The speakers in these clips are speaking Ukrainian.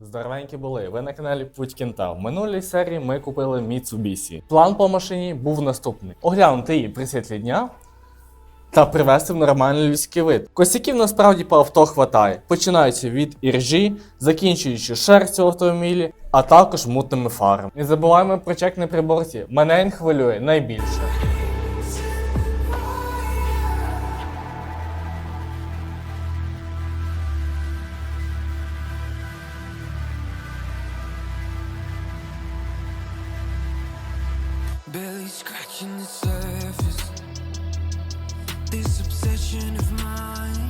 Здоровенькі були. Ви на каналі Путь Кінта. В минулій серії ми купили Mitsubishi. План по машині був наступний: оглянути її при світлі дня та привести в нормальний людський вид. Косяків насправді по авто хватає, починаючи від іржі, закінчуючи шерстю в автомобілі, а також мутними фарами. Не забуваємо про чек на приборці. Мене він хвилює найбільше. Barely scratching the surface. This obsession of mine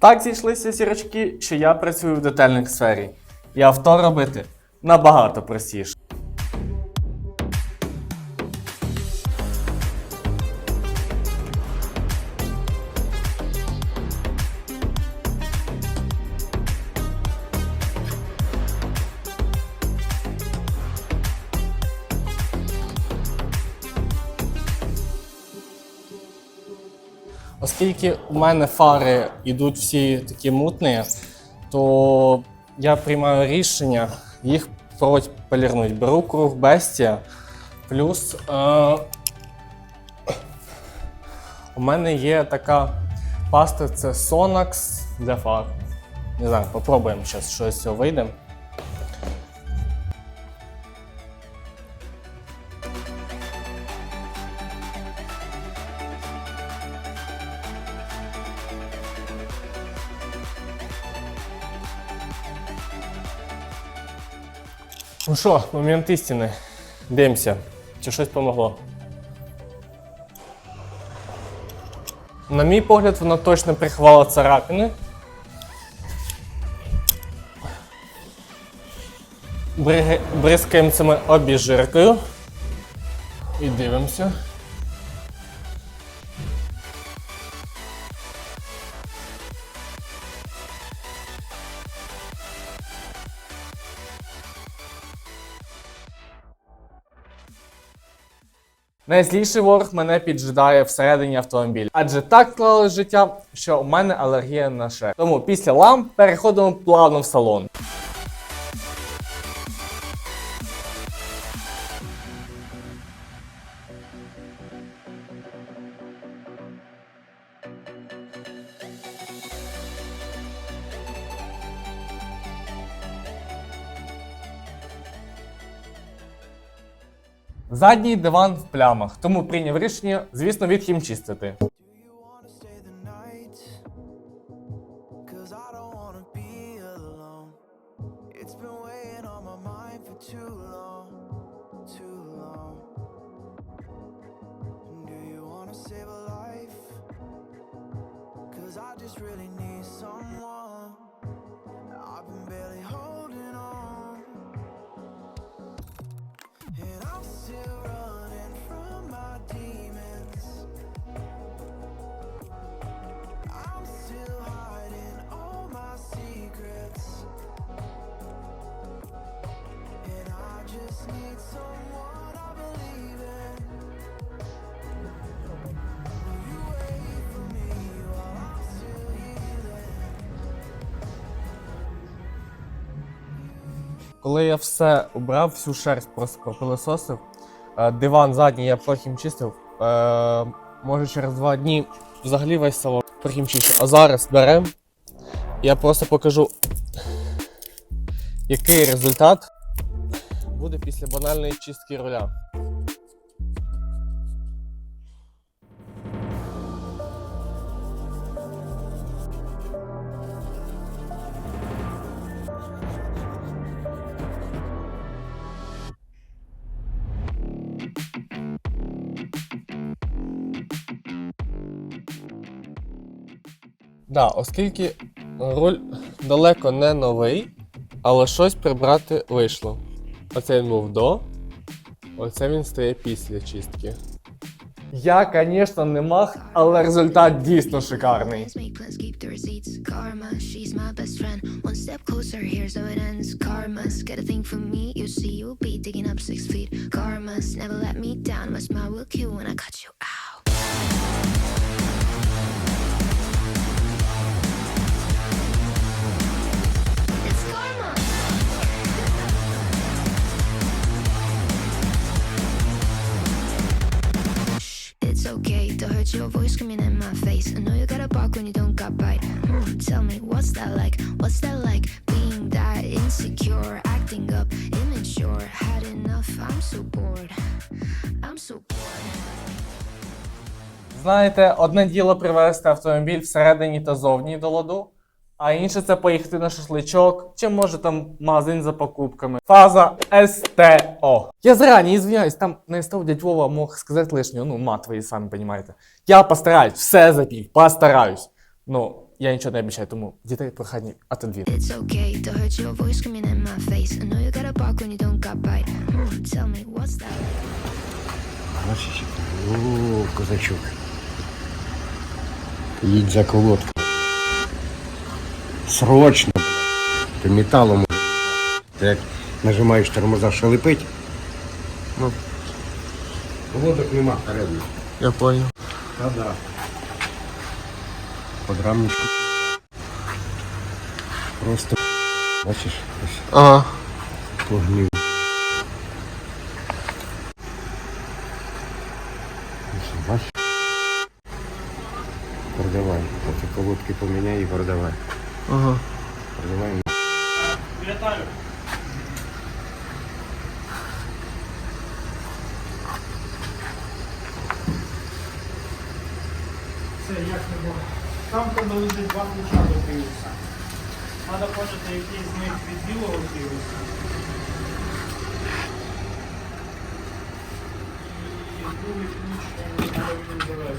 Так зійшлися зірочки, що я працюю в детальній сфері. І авто робити набагато простіше. Оскільки у мене фари йдуть всі такі мутні, то я приймаю рішення їх проводь полірнуть. Беру круг Бестія, плюс е, у мене є така паста, це Sonax для фар. Не знаю, попробуємо зараз, що з цього вийде. Ну що, момент істини. Дивимося, чи щось помогло. На мій погляд, вона точно приховала царапини. Бризкаємо цими обіжиркою. І дивимося. Найзліший ворог мене піджидає всередині автомобіля. Адже так склалось життя, що у мене алергія на шер. Тому після ламп переходимо плавно в салон. Задній диван в плямах, тому прийняв рішення, звісно, a life? Cause I just really need someone. I've been barely holding Коли я все убрав, всю шерсть просто пропилососив, е, диван задній я потім чистив, може через два дні взагалі весь салон прохімчистив. А зараз беремо, я просто покажу, який результат буде після банальної чистки руля. Да, оскільки руль далеко не новий, але щось прибрати вийшло. Оце він був до. Оце він стає після чистки. Я, звісно, не маг, але результат дійсно шикарний. Karma's never let me down. My smile will kill when I cut you out. Voice screaming in my face. I know you gotta bark when you don't got bite. Hmm, tell me, what's that like? What's that like? Being that insecure, acting up, immature. Had enough, I'm so bored. I'm so bored. Знаєте, одне діло привести автомобіль всередині та зовні до ладу, а інше це поїхати на шашличок, чи може там магазин за покупками. Фаза СТО. Я зарані извиняюсь, там на СТО дядь Вова мог сказати лишнього, ну, мат, ви самі розумієте. Я постараюсь, все запів, постараюсь. Ну, я нічого не обіцяю, тому дітей прохання отодвір. It's okay to hurt your voice screaming in my face. I know you gotta bark when you don't got bite. Tell me, what's that like? Бачиш, о, козачок. Їдь за колодку. Срочно, блядь. Ти металом. Ти як нажимаєш тормоза, шелепить. Ну. Колодок нема передніх. Я понял. Та-да. Подрамничку. Просто, бачиш, ось Ага. погнив. Ось, Бачиш? Продавай. Оце колодки поміняй і продавай. Ага. Продавай. Це як. Там продали два ключа до Київса. Треба хочете якийсь з них від білого Київса. І другий ключ треба буде.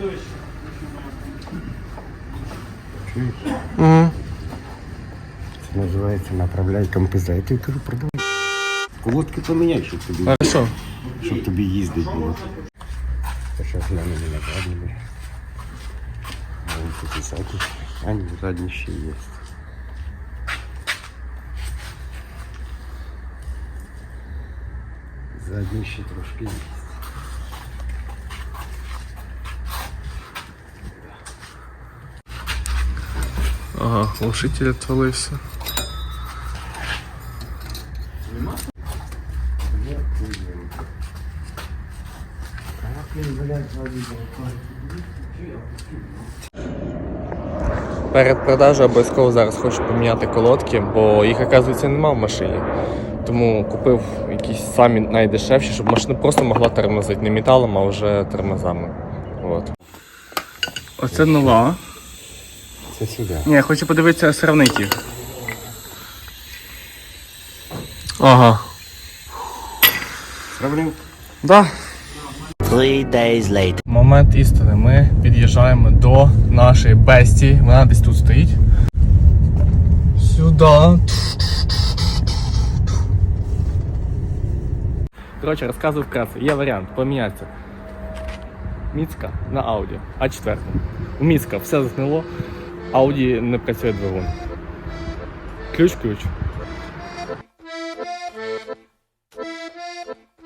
Подивись. Чуєш? Угу. Це називається направляй композа. Я тобі кажу, продавай. Колодки поміняй, щоб тобі, Хорошо. щоб тобі їздити було. Та зараз глянемо на задніми. А вон тут і задні. А ні, задні ще є. Задні ще трошки є. Ага, глушитель отвалився. Перед продажею обов'язково зараз хочу поміняти колодки, бо їх, оказується, нема в машині. Тому купив якісь самі найдешевші, щоб машина просто могла тормозити не металом, а вже тормозами. От. Оце нова. Це сюди. Ні, я хочу подивитися, сравнити їх. Ага. Сравнив? Да. Three days later. Момент істини. Ми під'їжджаємо до нашої бесті. Вона десь тут стоїть. Сюди. Коротше, розказую вкратце. Є варіант помінятися. Міцка на Audi А4. У Міцка все згнило, Audi не працює двигун. Ключ-ключ.